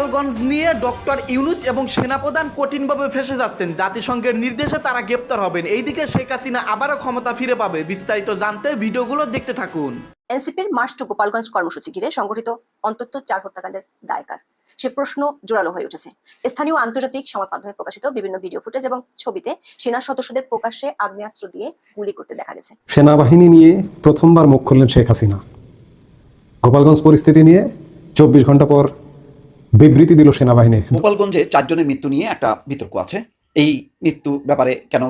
গোপালগঞ্জ নিয়ে ডক্টর ইউনুস এবং সেনাপ্রধান কঠিনভাবে ফেসে যাচ্ছেন। জাতিসংঘের নির্দেশে তারা গ্রেপ্তার হবেন। এইদিকে শেখ হাসিনা আবারও ক্ষমতা ফিরে পাবে। বিস্তারিত জানতে ভিডিওগুলো দেখতে থাকুন। এনসিপির মার্চ টু গোপালগঞ্জ কর্মসূচি ঘিরে সংগঠিত অন্তত চার হত্যাকাণ্ডের দায়কার। সে প্রশ্ন জোরালো হয়ে উঠেছে। স্থানীয় আন্তর্জাতিক সংবাদ মাধ্যমে প্রকাশিত বিভিন্ন ভিডিও ফুটেজ এবং ছবিতে সেনা সদস্যদের প্রকাশ্যে আগ্নেয়াস্ত্র দিয়ে গুলি করতে দেখা গেছে। সেনাবাহিনী নিয়ে প্রথমবার মুখ খুললেন শেখ হাসিনা। গোপালগঞ্জ পরিস্থিতি নিয়ে চব্বিশ ঘণ্টা পর বিবৃতি দিল সেনাবাহিনী। গোপালগঞ্জে চারজনের মৃত্যু নিয়ে একটা বিতর্ক আছে। এই মৃত্যু ব্যাপারে কেন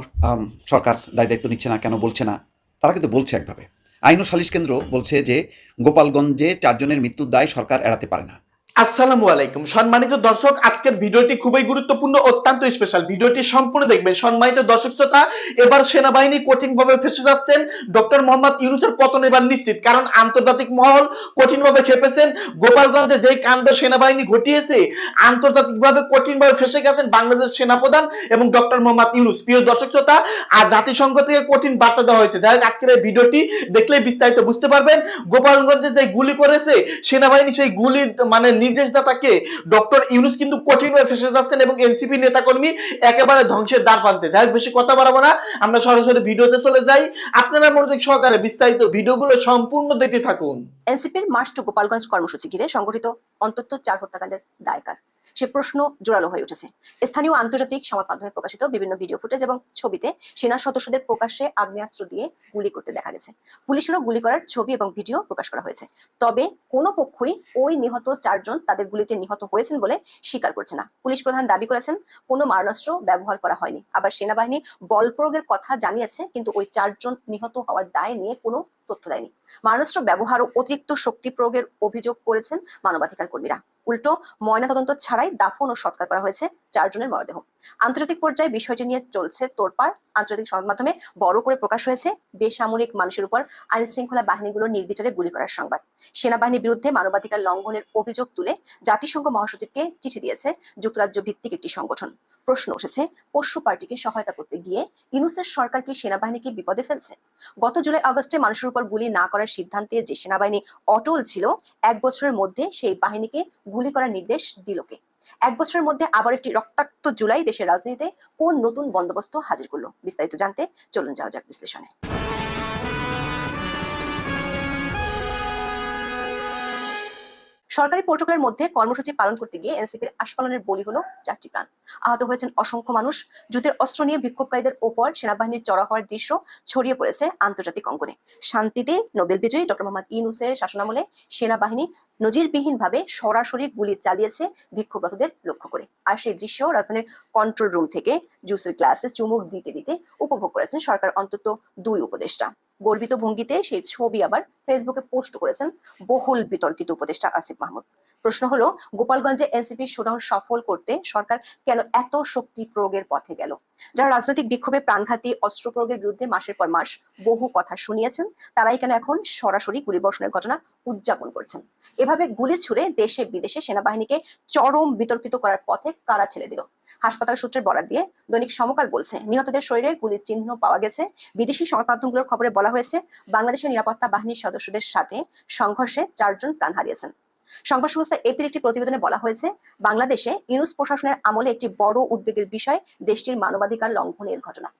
সরকার দায় দায়িত্ব নিচ্ছে না, কেন বলছে না, তারা কিন্তু বলছে একভাবে। আইন ও সালিশ কেন্দ্র বলছে যে, গোপালগঞ্জে চারজনের মৃত্যুর দায় সরকার এড়াতে পারে না। আসসালামু আলাইকুম। সম্মানিত দর্শক, আজকের ভিডিওটি খুবই গুরুত্বপূর্ণ, অত্যন্ত স্পেশাল ভিডিওটি সম্পূর্ণ দেখবেন। সম্মানিত দর্শক শ্রোতা, এবার সেনাবাহিনী কঠিনভাবে ফেসে যাচ্ছেন। ডক্টর মোহাম্মদ ইউনুসের পতন এবার নিশ্চিত, কারণ আন্তর্জাতিক মহল কঠিনভাবে খেপেছেন। গোপালগঞ্জে যেই কাণ্ড সেনাবাহিনী ঘটিয়েছে, আন্তর্জাতিকভাবে কঠিনভাবে ফেসে গেছেন বাংলাদেশ সেনাপ্রধান এবং ডক্টর মোহাম্মদ ইউনুস। প্রিয় দর্শক শ্রোতা আর জাতিসংঘ থেকে কঠিন বার্তা দেওয়া হয়েছে। যাই হোক, আজকের এই ভিডিওটি দেখলে বিস্তারিত বুঝতে পারবেন। গোপালগঞ্জে যে গুলি করেছে, সেনাবাহিনী সেই গুলি মানে নির্দেশদাতাকে ডক্টর ইউনুস কিন্তু কঠিনভাবে ফেসে যাচ্ছেন এবং এনসিপি নেতাকর্মী একেবারে ধ্বংসের দ্বার পানতে যাই বেশি কথা বাড়াবো না, আমরা সরাসরি ভিডিওতে চলে যাই। আপনারা মনোযোগ সহকারে বিস্তারিত ভিডিওগুলো সম্পূর্ণ দেখতে থাকুন। এনসিপির মার্চ টু গোপালগঞ্জ কর্মসূচি ঘিরে সংগঠিত অন্তত চার হত্যাকাণ্ডের দায়কার। সে প্রশ্ন জোরালো হয়ে উঠেছে। স্থানীয় আন্তর্জাতিক সংবাদ মাধ্যমে প্রকাশিত বিভিন্ন ভিডিও ফুটেজ এবং ছবিতে সেনা সদস্যদের প্রকাশ্যে আগ্নেয়াস্ত্র দিয়ে গুলি করতে দেখা গেছে। পুলিশেরও গুলি করার ছবি এবং ভিডিও প্রকাশ করা হয়েছে। তবে কোনো পক্ষই ওই নিহত চারজন তাদের গুলিতে নিহত হয়েছেন বলে স্বীকার করছে না। পুলিশ প্রধান দাবি করেছেন, কোনো মারণাস্ত্র ব্যবহার করা হয়নি। আবার সেনাবাহিনী বল প্রয়োগের কথা জানিয়েছে, কিন্তু ওই চারজন নিহত হওয়ার দায় নিয়ে কোনো তথ্য দেয়নি। মারণাস্ত্র ব্যবহার ও অতিরিক্ত শক্তি প্রয়োগের অভিযোগ করেছেন মানবাধিকার কর্মীরা। উল্টো ময়না তদন্ত ছাড়াই দাফন ও সৎকার করা হয়েছে। চারজনের মরদেহ। আন্তর্জাতিক পর্যায়ে বিষয়টি নিয়ে চলছে তোড়পাড়। আন্তর্জাতিক সংবাদ মাধ্যমে বড় করে প্রকাশ হয়েছে বেসামরিক মানুষের উপর আইন শৃঙ্খলা বাহিনীগুলোর নির্বিচারে গুলি করার সংবাদ। সেনাবাহিনীর বিরুদ্ধে মানবাধিকার লঙ্ঘনের অভিযোগ তুলে জাতিসংঘ মহাসচিবকে চিঠি দিয়েছে যুক্তরাজ্য ভিত্তিক একটি সংগঠন। প্রশ্ন উঠেছে পোষ্য পার্টিকে সহায়তা করতে গিয়ে ইউনুসের সরকার কি সেনাবাহিনীকে বিপদে ফেলছে? গত জুলাই আগস্টে মানুষের উপর গুলি না করার সিদ্ধান্তে যে সেনাবাহিনী অটল ছিল, এক বছরের মধ্যে সেই বাহিনীকে গুলি করার নির্দেশ দিল কে? এক বছরের মধ্যে আবার একটি রক্তাক্ত জুলাই দেশের রাজনীতিতে কোন নতুন বন্দোবস্ত হাজির করল? বিস্তারিত জানতে চলুন যাওয়া যাক বিশ্লেষণে। সরকারি প্রোটোকলের মধ্যে কর্মসূচি পালন করতে গিয়ে এনসিপির আস্ফালনের বলি হলো চারটি প্রাণ। আহত হয়েছেন অসংখ্য মানুষ। যুদ্ধের অস্ত্র নিয়ে বিক্ষোভকারীদের ওপর সেনাবাহিনীর চড়া হওয়ার দৃশ্য ছড়িয়ে পড়েছে আন্তর্জাতিক অঙ্গনে। শান্তিতে নোবেল বিজয়ী ডক্টর মোহাম্মদ ইউনুসের শাসনামলে সেনাবাহিনী নজিরবিহীনভাবে সরাসরি গুলি চালিয়েছে বিক্ষোভরতদের লক্ষ্য করে। আর সেই দৃশ্য রাজধানীর কন্ট্রোল রুম থেকে জুসের গ্লাসে চুমুক দিতে দিতে উপভোগ করেছেন সরকার অন্তত দুই উপদেষ্টা। গর্বিত ভঙ্গিতে সেই ছবি আবার ফেসবুকে পোস্ট করেছেন বহুল বিতর্কিত উপদেষ্টা আসিফ মাহমুদ। প্রশ্ন হলো, গোপালগঞ্জে এনসিপি শোডাউন সফল করতে সরকার কেন এত শক্তি প্রয়োগের পথে গেল? যারা রাজনৈতিক বিক্ষোভে প্রাণঘাতী অস্ত্র প্রয়োগের বিরুদ্ধে মাসের পর মাস বহু কথা শুনিয়েছেন, তারাই কেন এখন সরাসরি গুলিবর্ষণের ঘটনা উদযাপন করছেন? এভাবে গুলি ছুড়ে দেশে বিদেশে সেনাবাহিনীকে চরম বিতর্কিত করার পথে কারা ছেড়ে দিল? হাসপাতাল সূত্রের বরাদ দিয়ে দৈনিক সমকাল বলছে, নিহতদের শরীরে গুলির চিহ্ন পাওয়া গেছে। বিদেশি সংবাদ মাধ্যমগুলোর খবরে বলা হয়েছে, বাংলাদেশের নিরাপত্তা বাহিনীর সদস্যদের সাথে সংঘর্ষে চারজন প্রাণ হারিয়েছেন। সংবাদ সংস্থা এপির একটি প্রতিবেদনে বলা হয়েছে, বাংলাদেশে ইউনুস প্রশাসনের আমলে একটি বড় উদ্বেগের বিষয় দেশটির মানবাধিকার লঙ্ঘনের ঘটনা।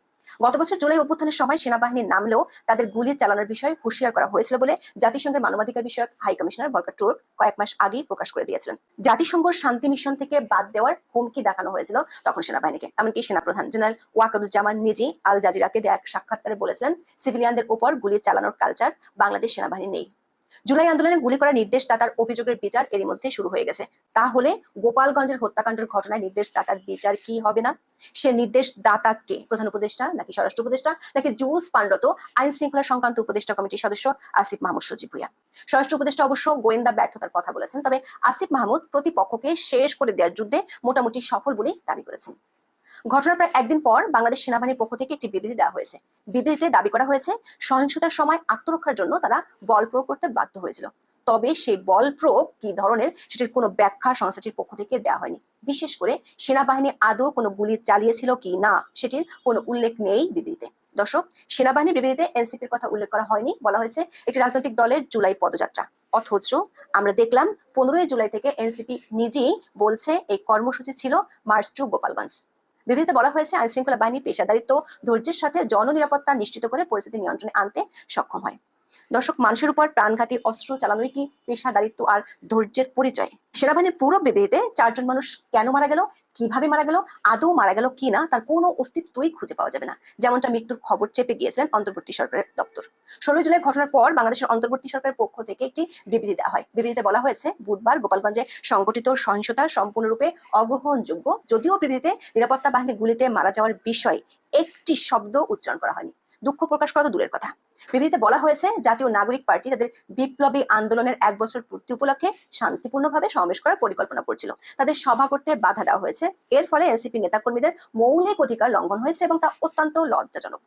গত বছর জুলাই অভ্যুত্থানের সময় সেনাবাহিনী নামলেও তাদের গুলি চালানোর বিষয়ে হুঁশিয়ার করা হয়েছিল বলে জাতিসংঘের মানবাধিকার বিষয়ক হাই কমিশনার ভলকার টুর্ক কয়েক মাস আগেই প্রকাশ করে দিয়েছিলেন। জাতিসংঘ শান্তি মিশন থেকে বাদ দেওয়ার হুমকি দেখানো হয়েছিল তখন সেনাবাহিনীকে। এমনকি সেনাপ্রধান জেনারেল ওয়াকারুজ্জামান নিজেই আল জাজিরাকে দেয়া এক সাক্ষাৎকারে বলেছিলেন, সিভিলিয়ানদের উপর গুলি চালানোর কালচার বাংলাদেশ সেনাবাহিনী নেই। জুলাই আন্দোলনে গুলি করা নির্দেশদাতার অভিযোগের বিচার এরই মধ্যে শুরু হয়ে গেছে। তাহলে গোপালগঞ্জের হত্যাকাণ্ডের ঘটনায় নির্দেশদাতার বিচার কি হবে না? সে নির্দেশ দাতা কে? প্রধান উপদেষ্টা নাকি স্বরাষ্ট্র উপদেষ্টা নাকি জুস পাণ্ডত আইন শৃঙ্খলা সংক্রান্ত উপদেষ্টা কমিটির সদস্য আসিফ মাহমুদ সজিব ভুইয়া? স্বরাষ্ট্র উপদেষ্টা অবশ্য গোয়েন্দা ব্যর্থতার কথা বলেছেন, তবে আসিফ মাহমুদ প্রতিপক্ষকে শেষ করে দেওয়ার যুদ্ধে মোটামুটি সফল বলেই দাবি করেছেন। ঘটনার প্রায় একদিন পর বাংলাদেশ সেনাবাহিনীর পক্ষ থেকে একটি বিবৃতি দেওয়া হয়েছে। বিবৃতিতে দাবি করা হয়েছে, সহিংসতার সময় আত্মরক্ষার জন্য তারা বল প্রয়োগ করতে বাধ্য হয়েছিল। তবে সেই বল প্রয়োগ কি ধরনের সেটির কোনো ব্যাখ্যা সংস্থাটির পক্ষ থেকে দেওয়া হয়নি। বিশেষ করে সেনাবাহিনী আদৌ কোনো গুলি চালিয়েছিল কি না সেটির কোনো উল্লেখ নেই বিবৃতিতে। দর্শক, সেনাবাহিনীর বিবৃতিতে এনসিপির কথা উল্লেখ করা হয়নি। বলা হয়েছে, একটি রাজনৈতিক দলের জুলাই পদযাত্রা। অথচ আমরা দেখলাম, পনেরোই জুলাই থেকে এনসিপি নিজেই বলছে, এই কর্মসূচি ছিল মার্চ টু গোপালগঞ্জ। বিবৃতিতে বলা হয়েছে আইন শৃঙ্খলা বাহিনী পেশাদারিত্ব, ধৈর্যের সাথে জননিরাপত্তা নিশ্চিত করে পরিস্থিতি নিয়ন্ত্রণে আনতে সক্ষম হয়। দর্শক, মানুষের উপর প্রাণঘাতী অস্ত্র চালানোই কি পেশাদারিত্ব আর ধৈর্যের পরিচয়? সেনাবাহিনীর পুরো বিবৃতিতে চারজন মানুষ কেন মারা গেল? কীভাবে মারা গেল, আদৌ মারা গেল কিনা তার কোনো অস্তিত্বই খুঁজে পাওয়া যাবে না। যেমনটা মৃত্যুর খবর চেপে গিয়েছিলেন অন্তর্বর্তী সরকারের দপ্তর। ষোলো জুলাই ঘটনার পর বাংলাদেশের অন্তর্বর্তী সরকারের পক্ষ থেকে একটি বিবৃতি দেওয়া হয়। বিবৃতিতে বলা হয়েছে, বুধবার গোপালগঞ্জে সংগঠিত সহিংসতা সম্পূর্ণরূপে অগ্রহণযোগ্য, যদিও বিবৃতিতে নিরাপত্তা বাহিনীর গুলিতে মারা যাওয়ার বিষয়ে একটি শব্দ উচ্চারণ করা হয়নি। দুঃখ প্রকাশ করা তো দূরের কথা। বিবৃতিতে বলা হয়েছে, জাতীয় নাগরিক পার্টি তাদের বিপ্লবী আন্দোলনের এক বছর পূর্তি উপলক্ষে শান্তিপূর্ণভাবে সমাবেশ করার পরিকল্পনা করছিল। তাদের সভা করতে বাধা দেওয়া হয়েছে। এর ফলে এনসিপি নেতাকর্মীদের মৌলিক অধিকার লঙ্ঘন হয়েছে এবং তা অত্যন্ত লজ্জাজনক।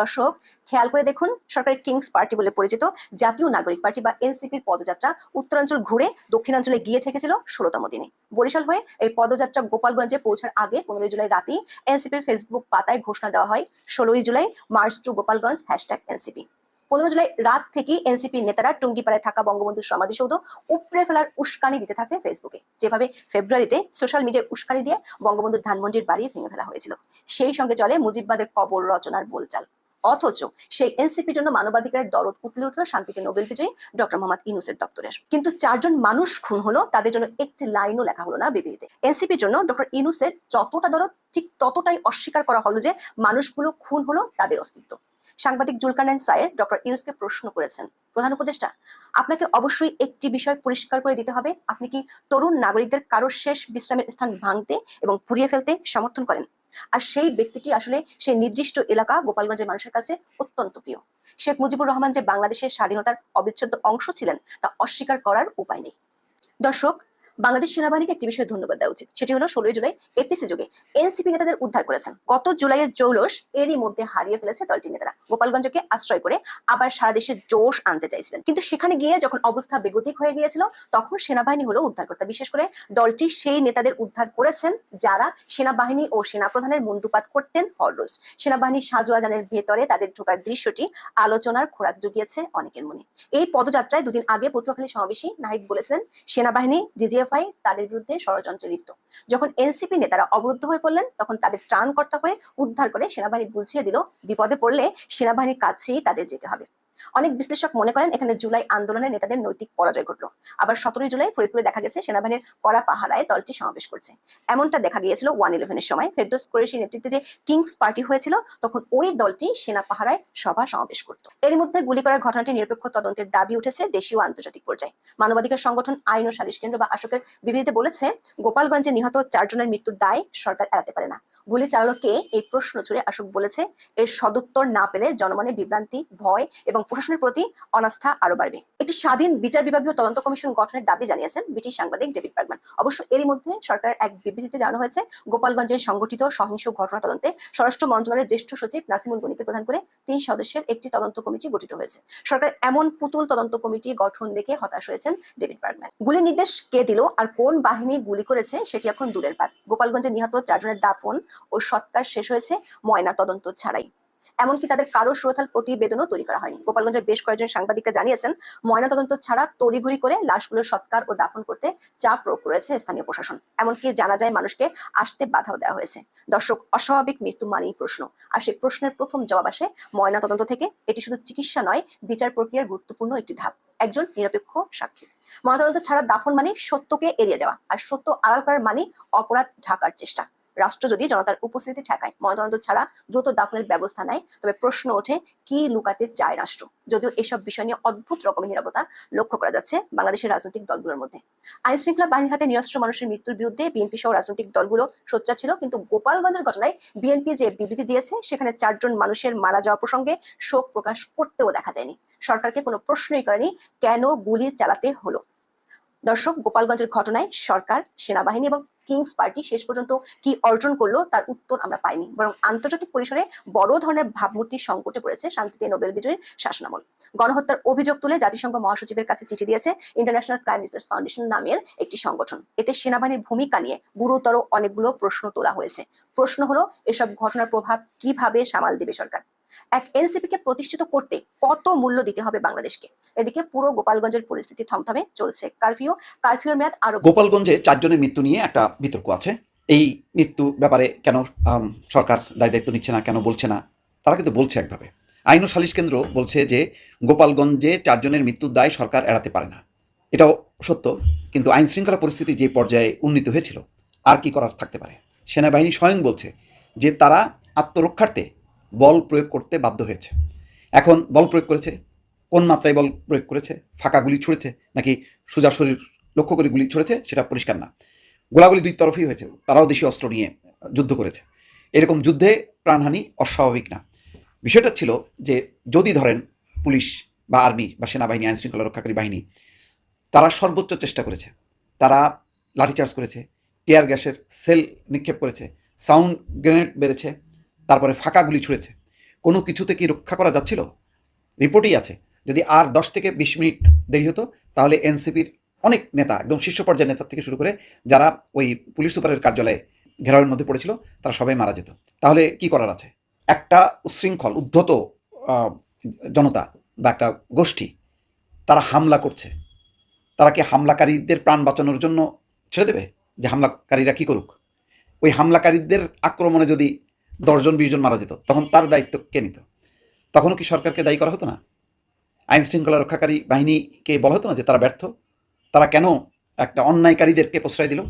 দর্শক, খেয়াল করে দেখুন, সরকারের কিংস পার্টি বলে পরিচিত জাতীয় নাগরিক পার্টি বা এনসিপির পদযাত্রা উত্তরাঞ্চল ঘুরে দক্ষিণাঞ্চলে গিয়ে ঠেকেছিল ষোলতম দিনে। বরিশাল হয়ে এই পদযাত্রা গোপালগঞ্জে পৌঁছার আগে পনেরোই জুলাই রাতেই এনসিপির ফেসবুক পাতায় ঘোষণা দেওয়া হয়, ষোলোই July march to Gopalganj hashtag NCP পনেরো জুলাই রাত থেকে এনসিপি নেতারা টুঙ্গিপাড়ায় থাকা বঙ্গবন্ধুর সমাধিসৌধ উপড়ে ফেলার উস্কানি দিতে থাকে ফেসবুকে যেভাবে ফেব্রুয়ারিতে সোশ্যাল মিডিয়ায় উস্কানি দিয়ে বঙ্গবন্ধুর ধানমন্ডির বাড়ি ভেঙে ফেলা হয়েছিল। সেই সঙ্গে চলে মুজিববাদের কবর রচনার বোলচাল। অথচ সেই এনসিপির জন্য মানবাধিকারের দরদ উঠলে উঠল শান্তিতে নোবেল বিজয়ী ডক্টর মোহাম্মদ ইনুসের দপ্তরের। কিন্তু চারজন মানুষ খুন হলো, তাদের জন্য একটি লাইনও লেখা হলো না বিবৃতিতে এনসিপির জন্য ডক্টর ইনুসের যতটা দরদ, ঠিক ততটাই অস্বীকার করা হলো যে মানুষগুলো খুন হলো তাদের অস্তিত্ব। সাংবাদিক জুলকানাইন সায়ের ডক্টর ইউনুসকে প্রশ্ন করেছেন, প্রধান উপদেষ্টা, আপনাকে অবশ্যই একটি বিষয় পরিষ্কার করে দিতে হবে। আপনি কি তরুণ নাগরিকদের কারোর শেষ বিশ্রামের স্থান ভাঙতে এবং ফুরিয়ে ফেলতে সমর্থন করেন? আর সেই ব্যক্তিটি আসলে সেই নির্দিষ্ট এলাকা গোপালগঞ্জের মানুষের কাছে অত্যন্ত প্রিয়। শেখ মুজিবুর রহমান যে বাংলাদেশের স্বাধীনতার অবিচ্ছেদ্য অংশ ছিলেন, তা অস্বীকার করার উপায় নেই। দর্শক বাংলাদেশ সেনাবাহিনীকে একটি বিষয়ে ধন্যবাদ দেওয়া উচিত। সেটি হলো ষোলোই জুলাই এপিসি যুগে এনসিপি নেতাদের উদ্ধার করেছেন। গত জুলাইয়ের জৌলস এরই মধ্যে হারিয়ে ফেলেছে দলটির নেতারা। গোপালগঞ্জকে আশ্রয় করে আবার সারা দেশে জোশ আনতে চাইছিলেন। কিন্তু সেখানে গিয়ে যখন অবস্থা বেগতিক হয়ে গিয়েছিল, তখন সেনাবাহিনী হলো উদ্ধারকর্তা। বিশেষ করে দলটি সেই নেতাদের উদ্ধার করেছেন যারা সেনাবাহিনী ও সেনাপ্রধানের মুন্ডুপাত করতেন হররোজ সেনাবাহিনীর সাজুয়াজানের ভেতরে তাদের ঢোকার দৃশ্যটি আলোচনার খোরাক জুগিয়েছে অনেকের মনে। এই পদযাত্রায় দুদিন আগে পটুয়াখালী সমাবেশে নাহিদ বলেছিলেন, সেনাবাহিনী ডিজিএফআই তাদের বিরুদ্ধে ষড়যন্ত্রে লিপ্ত। যখন এনসিপি নেতারা অবরুদ্ধ হয়ে পড়লেন, তখন তাদের ত্রাণকর্তা হয়ে উদ্ধার করে সেনাবাহিনী বুঝিয়ে দিল, বিপদে পড়লে সেনাবাহিনীর কাছেই তাদের যেতে হবে। অনেক বিশ্লেষক মনে করেন এখানে জুলাই আন্দোলনের নেতাদের নৈতিক পরাজয় ঘটলো। আবার সতেরোই জুলাই ফরিদপুরে দেখা গেছে, সেনাবাহিনীর কড়া পাহারায় দলটি সমাবেশ করছে। এমনটা দেখা গিয়েছিল ওয়ান ইলেভেনের সময়। ফেরদোস কুরেশির নেতৃত্বে যে কিংস পার্টি হয়েছিল, তখন ওই দলটি সেনা পাহারায় সভা সমাবেশ করত। এর মধ্যে গুলি করার ঘটনাটি নিরপেক্ষ তদন্তের দাবি উঠেছে দেশীয় আন্তর্জাতিক পর্যায়ে। মানবাধিকার সংগঠন আইন ও সালিশ কেন্দ্র বা আশোকের বিবৃতিতে বলেছে, গোপালগঞ্জে নিহত চারজনের মৃত্যুর দায় সরকার এড়াতে পারে না। গুলি চালককে এই প্রশ্ন ছুড়ে আশোক বলেছে, এর সদুত্তর না পেলে জনমনে বিভ্রান্তি, ভয় এবং প্রশাসনের প্রতি অনাস্থা আরও বাড়বে। একটি স্বাধীন বিচার বিভাগীয় তদন্ত কমিশন গঠনের দাবি জানিয়েছেন ব্রিটিশ সাংবাদিক ডেভিড বার্গম্যান অবশ্য এরই মধ্যে সরকারের এক বিবৃতিতে জানানো হয়েছে, গোপালগঞ্জের সংগঠিত সহিংস ঘটনা তদন্তে স্বরাষ্ট্র মন্ত্রণালয়ের জ্যেষ্ঠ সচিব নাসিমুল গনিকে প্রধান করে তিন সদস্যের একটি তদন্ত কমিটি গঠিত হয়েছে। সরকার এমন পুতুল তদন্ত কমিটি গঠন দেখে হতাশ হয়েছেন ডেভিড বার্গম্যান গুলির নির্দেশ কে দিল আর কোন বাহিনী গুলি করেছে সেটি এখন দূরের পার গোপালগঞ্জে নিহত চারজনের দাফন ও সৎকার শেষ হয়েছে ময়না তদন্ত ছাড়াই। এমনকি তাদের কারও শ্রোতাল প্রতিবেদনও তৈরি করা হয়নি। গোপালগঞ্জের বেশ কয়েকজন সাংবাদিকরা জানিয়েছেন ময়না তদন্ত ছাড়া তড়িঘড়ি করে লাশগুলোর সৎকার ও দাফন করতে চাপ প্রয়োগ করেছে স্থানীয় প্রশাসন। এমনকি জানা যায়, মানুষকে আসতে বাধাও দেওয়া হয়েছে। দর্শক, অস্বাভাবিক মৃত্যু মানেই প্রশ্ন। আর সেই প্রশ্নের প্রথম জবাব আসে ময়না তদন্ত থেকে। এটি শুধু চিকিৎসা নয়, বিচার প্রক্রিয়ার গুরুত্বপূর্ণ একটি ধাপ। একজন নিরপেক্ষ সাক্ষী। ময়নাতদন্ত ছাড়া দাফন মানে সত্যকে এড়িয়ে যাওয়া। আর সত্য আড়াল করার মানে অপরাধ ঢাকার চেষ্টা। রাষ্ট্র যদি জনতার উপস্থিতি ঠেকায়, ময়নাতদন্ত ছাড়া দ্রুত দাফনের ব্যবস্থা নেয়, তবে প্রশ্ন ওঠে, কি লুকাতে চায় রাষ্ট্র? যদিও এসব বিষয় নিয়ে অদ্ভুত রকমের নিরাপত্তা লক্ষ্য করা যাচ্ছে বাংলাদেশের রাজনৈতিক দলগুলোর মধ্যে। আইন শৃঙ্খলা বাহিনীর হাতে নিরস্ত্র মানুষের মৃত্যুর বিরুদ্ধে বিএনপি সহ রাজনৈতিক দলগুলো সোচ্চার ছিল, কিন্তু গোপালগঞ্জের ঘটনায় বিএনপি যে বিবৃতি দিয়েছে, সেখানে চারজন মানুষের মারা যাওয়া প্রসঙ্গে শোক প্রকাশ করতেও দেখা যায়নি। সরকারকে কোনো প্রশ্নই করেনি, কেন গুলি চালাতে হলো? দর্শক, গোপালগঞ্জের ঘটনায় সরকার, সেনাবাহিনী এবং কিংস পার্টি শেষ পর্যন্ত কি অর্জন করল তার উত্তর আমরা পাইনি। বরং আন্তর্জাতিক পরিসরে বড় ধরনের ভাবমূর্তি সংকটে পড়েছে শান্তিতে নোবেল বিজয়ীর শাসনামল। গণহত্যার অভিযোগ তুলে জাতিসংঘ মহাসচিবের কাছে চিঠি দিয়েছে ইন্টারন্যাশনাল ক্রাইম রিসার্চ ফাউন্ডেশন নামের একটি সংগঠন। এতে সেনাবাহিনীর ভূমিকা নিয়ে গুরুতর অনেকগুলো প্রশ্ন তোলা হয়েছে। প্রশ্ন হলো, এসব ঘটনার প্রভাব কীভাবে সামাল দেবে সরকার? এক এনসিপি কে প্রতিষ্ঠিত করতে কত মূল্য দিতে হবে বাংলাদেশকে? এদিকে পুরো গোপালগঞ্জের পরিস্থিতি থমথমে চলছে। কারফিউ কারফিউর মেয়াদ আরও গোপালগঞ্জে চারজনের মৃত্যু নিয়ে একটা বিতর্ক আছে। এই মৃত্যু ব্যাপারে কেন সরকার দায় দায়িত্ব নিচ্ছে না, কেন বলছে না, তারা কিন্তু বলছে একভাবে। আইন ও সালিশ কেন্দ্র বলছে যে গোপালগঞ্জে চারজনের মৃত্যুর দায় সরকার এড়াতে পারে না। এটাও সত্য, কিন্তু আইন শৃঙ্খলা পরিস্থিতি যে পর্যায়ে উন্নীত হয়েছিল, আর কি করার থাকতে পারে? সেনাবাহিনী স্বয়ং বলছে যে তারা আত্মরক্ষার্থে বল প্রয়োগ করতে বাধ্য হয়েছে। এখন বল প্রয়োগ করেছে, কোন মাত্রায় বল প্রয়োগ করেছে, ফাঁকা গুলি ছুঁড়েছে, নাকি সোজা শরীর লক্ষ্য করে গুলি ছুঁড়েছে, সেটা পরিষ্কার না। গোলাগুলি দুই তরফই হয়েছে, তারাও দেশীয় অস্ত্র নিয়ে যুদ্ধ করেছে। এরকম যুদ্ধে প্রাণহানি অস্বাভাবিক না। বিষয়টা ছিল যে, যদি ধরেন পুলিশ বা আর্মি বা সেনাবাহিনী আইন শৃঙ্খলা রক্ষাকারী বাহিনী, তারা সর্বোচ্চ চেষ্টা করেছে। তারা লাঠিচার্জ করেছে, টিয়ার গ্যাসের সেল নিক্ষেপ করেছে, সাউন্ড গ্রেনেড বেড়েছে তারপরে ফাঁকা গুলি ছুঁড়েছে। কোনো কিছুতে কি রক্ষা করা যাচ্ছিল? রিপোর্টই আছে। যদি আর দশ থেকে বিশ মিনিট দেরি হতো, তাহলে এনসিপির অনেক নেতা, একদম শীর্ষ পর্যায়ের নেতা থেকে শুরু করে যারা ওই পুলিশ সুপারের কার্যালয়ে ঘেরাওয়ের মধ্যে পড়েছিল, তারা সবাই মারা যেত। তাহলে কি করার আছে? একটা উচ্ছৃঙ্খল উদ্ধত জনতা বা একটা গোষ্ঠী, তারা হামলা করছে। তারা কি হামলাকারীদের প্রাণ বাঁচানোর জন্য ছেড়ে দেবে? যে হামলাকারীরা কি করুক? ওই হামলাকারীদের আক্রমণে যদি দশজন, বিশজন মারা যেত। তখন তার দায়িত্ব কে নিত? তখনও কি সরকারকে দায়ী করা হতো না? আইন শৃঙ্খলা রক্ষাকারী বাহিনীকে বলা হতো না যে তারা ব্যর্থ? তারা কেন একটা অন্যায়কারীদেরকে প্রশ্রয় দিল?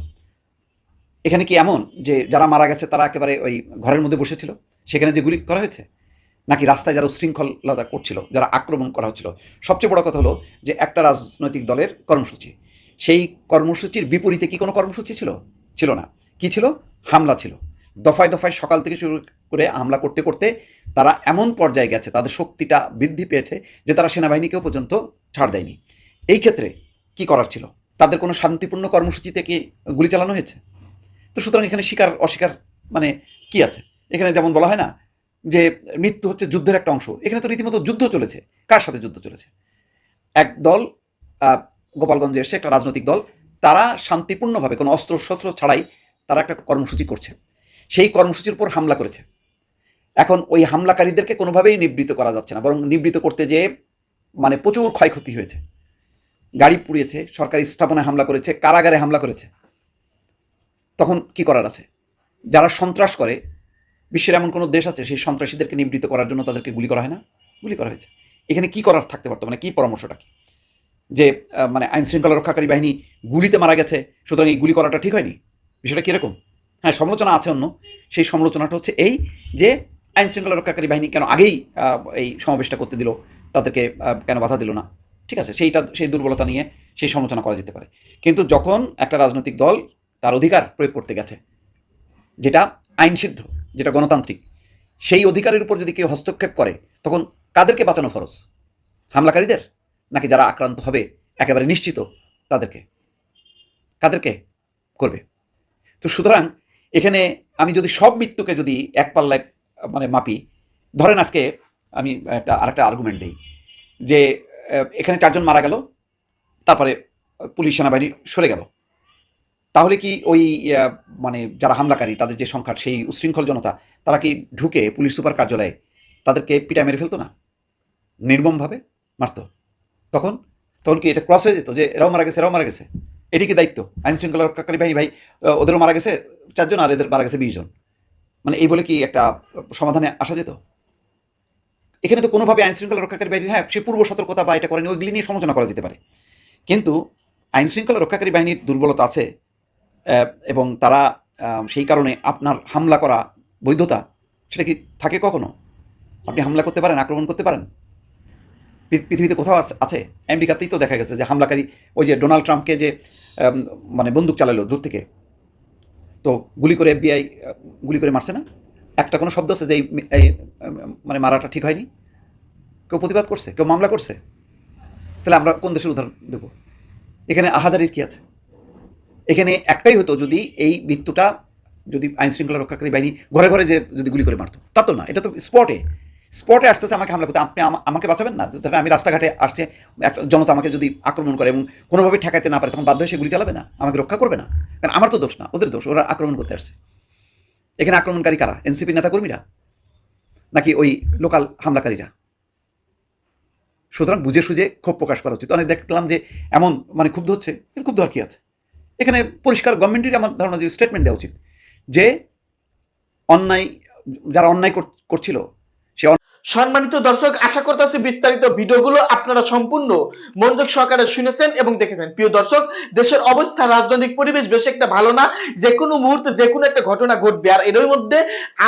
এখানে কি এমন যে যারা মারা গেছে তারা একেবারে ওই ঘরের মধ্যে বসেছিল? সেখানে যে গুলি করা হয়েছে? নাকি রাস্তায় যারা উশৃঙ্খলতা করছিল, যারা আক্রমণ করা হচ্ছিল? সবচেয়ে বড় কথা হলো যে একটা রাজনৈতিক দলের কর্মসূচি। সেই কর্মসূচির বিপরীতে কি কোনো কর্মসূচি ছিল? ছিল না। কি ছিল? হামলা ছিল। দফায় দফায় সকাল থেকে শুরু করে হামলা করতে করতে তারা এমন পর্যায়ে গেছে, তাদের শক্তিটা বৃদ্ধি পেয়েছে যে তারা সেনাবাহিনীকেও পর্যন্ত ছাড় দেয়নি। এই ক্ষেত্রে কি করার ছিল? তাদের কোনো শান্তিপূর্ণ কর্মসূচিতে কি গুলি চালানো হয়েছে? তো সুতরাং এখানে স্বীকার অস্বীকার মানে কি আছে? এখানে যেমন বলা হয় না যে মৃত্যু হচ্ছে যুদ্ধের একটা অংশ, এখানে তো রীতিমতো যুদ্ধ চলেছে। কার সাথে যুদ্ধ চলেছে? এক দল গোপালগঞ্জে এসে একটা রাজনৈতিক দল, তারা শান্তিপূর্ণভাবে কোনো অস্ত্র শস্ত্র ছাড়াই তারা একটা কর্মসূচি করছে। সেই কর্মসূচির উপর হামলা করেছে। এখন ওই হামলাকারীদেরকে কোনোভাবেই নিবৃত করা যাচ্ছে না, বরং নিবৃত করতে যেয়ে মানে প্রচুর ক্ষয়ক্ষতি হয়েছে। গাড়ি পুড়িয়েছে, সরকারি স্থাপনায় হামলা করেছে, কারাগারে হামলা করেছে। তখন কি করার আছে? যারা সন্ত্রাস করে, বিশ্বের এমন কোনো দেশ আছে, সেই সন্ত্রাসীদেরকে নিবৃত করার জন্য তাদেরকে গুলি করা হয় না? গুলি করা হয়েছে। এখানে কি করার থাকতে পারতো? মানে কি পরামর্শটা কি? যে মানে আইনশৃঙ্খলা রক্ষাকারী বাহিনী গুলিতে মারা গেছে, সুতরাং এই গুলি করাটা ঠিক হয়নি? বিষয়টা কীরকম? হ্যাঁ সমালোচনা আছে অন্য। সেই সমালোচনাটা হচ্ছে এই যে আইন শৃঙ্খলা রক্ষাকারী বাহিনী কেন আগেই এই সমাবেশটা করতে দিল, তাদেরকে কেন বাধা দিল না। ঠিক আছে, সেইটা, সেই দুর্বলতা নিয়ে সেই সমালোচনা করা যেতে পারে। কিন্তু যখন একটা রাজনৈতিক দল তার অধিকার প্রয়োগ করতে গেছে, যেটা আইনসিদ্ধ, যেটা গণতান্ত্রিক, সেই অধিকারের উপর যদি কেউ হস্তক্ষেপ করে, তখন কাদেরকে বাঁচানো ফরজ? হামলাকারীদের? নাকি যারা আক্রান্ত হবে, একেবারে নিশ্চিত তাদেরকে? কাদেরকে করবে? তো সুতরাং এখানে আমি যদি সব মৃত্যুকে যদি এক পাল্লায় মানে মাপি, ধরেন আজকে আমি একটা, আরেকটা আর্গুমেন্ট দিই, যে এখানে চারজন মারা গেল, তারপরে পুলিশ, সেনাবাহিনী সরে গেল। তাহলে কি ওই মানে যারা হামলাকারী, তাদের যে সংখ্যা, সেই উশৃঙ্খল জনতা, তারা কি ঢুকে পুলিশ সুপার কার্যালয়ে তাদেরকে পিটায় মেরে ফেলতো না? নির্মমভাবে মারতো। তখন তখন কি এটা ক্রস হয়ে যেত যে, এরাও মারা গেছে, এরাও মারা গেছে? এটি কি দায়িত্ব। আইন শৃঙ্খলা রক্ষাকারী বাহিনী, ভাই ওদেরও মারা গেছে চারজন আর এদের মারা গেছে বিশ জন। মানে এই বলে কি একটা সমাধানে আসা যেত? এখানে তো কোনোভাবে আইন শৃঙ্খলা রক্ষাকারী বাহিনী হ্যাঁ সে পূর্ব সতর্কতা বা এটা করেনি, ওইগুলি নিয়ে সমালোচনা করা যেতে পারে। কিন্তু আইন শৃঙ্খলা রক্ষাকারী বাহিনীর দুর্বলতা আছে এবং তারা সেই কারণে আপনার হামলা করা বৈধতা, সেটা কি থাকে কখনো? আপনি হামলা করতে পারেন, আক্রমণ করতে পারেন? পৃথিবীতে কোথাও আছে- আমেরিকাতেই তো দেখা গেছে যে হামলাকারী ওই যে ডোনাল্ড ট্রাম্পকে যে মানে বন্দুক চালালো দূর থেকে। তো গুলি করে এফবিআই গুলি করে মারছে না? একটা কোনো শব্দ আছে যে এই মানে মারাটা ঠিক হয়নি? কেউ প্রতিবাদ করছে? কেউ মামলা করছে? তাহলে আমরা কোন দেশের উদাহরণ দেবো? এখানে আহাজারির কি আছে? এখানে একটাই হতো যদি এই মৃত্যুটা যদি আইন শৃঙ্খলা রক্ষাকারী বাহিনী ঘরে ঘরে যে যদি গুলি করে মারতো। তা তো না, এটা তো স্পটে। স্পটে আসতেছে, আমাকে হামলা করতে। আপনি আমাকে বাঁচাবেন না? ধরেন আমি রাস্তাঘাটে আসছে, একটা জনতা আমাকে যদি আক্রমণ করে এবং কোনোভাবে ঠেকাতে না পারে, তখন বাধ্য হয়ে চালাবে না? আমাকে রক্ষা করবে না? কারণ আমার তো দোষ না, ওদের দোষ, ওরা আক্রমণ করতে আসছে। এখানে আক্রমণকারী কারা? এনসিপি নেতাকর্মীরা? নাকি ওই লোকাল হামলাকারীরা? সুতরাং বুঝে সুঝে ক্ষোভ প্রকাশ করা উচিত। অনেক দেখলাম যে এমন মানে ক্ষুব্ধ হচ্ছে ক্ষুব্ধ আর কি আছে? এখানে পরিষ্কার গভর্নমেন্টের আমার ধারণা যে স্টেটমেন্ট দেওয়া উচিত। যে অন্যায়, যারা অন্যায় করছিল সে সম্মানিত দর্শক, আশা করতেছি বিস্তারিত ভিডিওগুলো আপনারা সম্পূর্ণ মনোযোগ সহকারে শুনেছেন এবং দেখেছেন। প্রিয় দর্শক, দেশের অবস্থা, রাজনৈতিক পরিবেশ বেশ একটা ভালো না যে কোনো মুহূর্তে যে কোনো একটা ঘটনা ঘটবে। আর এর মধ্যে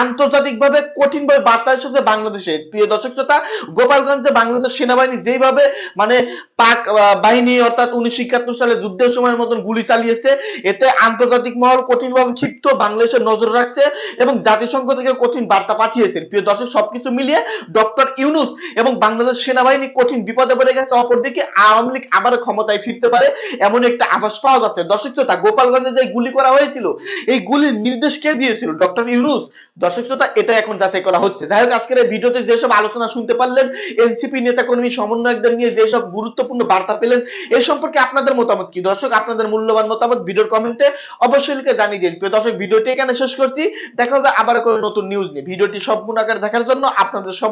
আন্তর্জাতিকভাবে কঠিনভাবে বার্তা এসেছে বাংলাদেশে। প্রিয় দর্শক শ্রোতা, গোপালগঞ্জে বাংলাদেশ সেনাবাহিনী যেভাবে মানে পাক বাহিনী অর্থাৎ উনিশশো একাত্তর সালে যুদ্ধের সময়ের মতন গুলি চালিয়েছে, এতে আন্তর্জাতিক মহল কঠিনভাবে ক্ষিপ্ত, বাংলাদেশের নজর রাখছে এবং জাতিসংঘ থেকে কঠিন বার্তা পাঠিয়েছেন প্রিয় দর্শক, সবকিছু মিলিয়ে ডক্টর ইউনুস এবং বাংলাদেশ সেনাবাহিনী কঠিন বিপদে পড়ে গেছে। অপরদিকে আওয়ামী লীগ আবার ক্ষমতায় ফিরতে পারে এমন একটা আভাস পাওয়া যাচ্ছে। দর্শক শ্রোতা, গোপালগঞ্জে যে গুলি করা হয়েছিল, এই গুলির নির্দেশ কে দিয়েছিল? ডক্টর ইউনুস। দর্শক শ্রোতা, এটা এখন যাচাই করা হচ্ছে। যাই হোক, আজকের এই ভিডিওতে যেসব আলোচনা শুনতে পারলেন, এনসিপি নেতাকর্মী, সমন্বয়কদের নিয়ে যেসব গুরুত্বপূর্ণ বার্তা পেলেন এই সম্পর্কে আপনাদের মতামত কি? দর্শক, আপনাদের মূল্যবান মতামত ভিডিওর কমেন্টে অবশ্যই লিখে জানিয়ে দিন। প্রিয় দর্শক, ভিডিওটি এখানে শেষ করছি। দেখা হবে আবার কোনো নতুন নিউজ নিয়ে। ভিডিওটি সম্পূর্ণ আকারে দেখার জন্য আপনাদের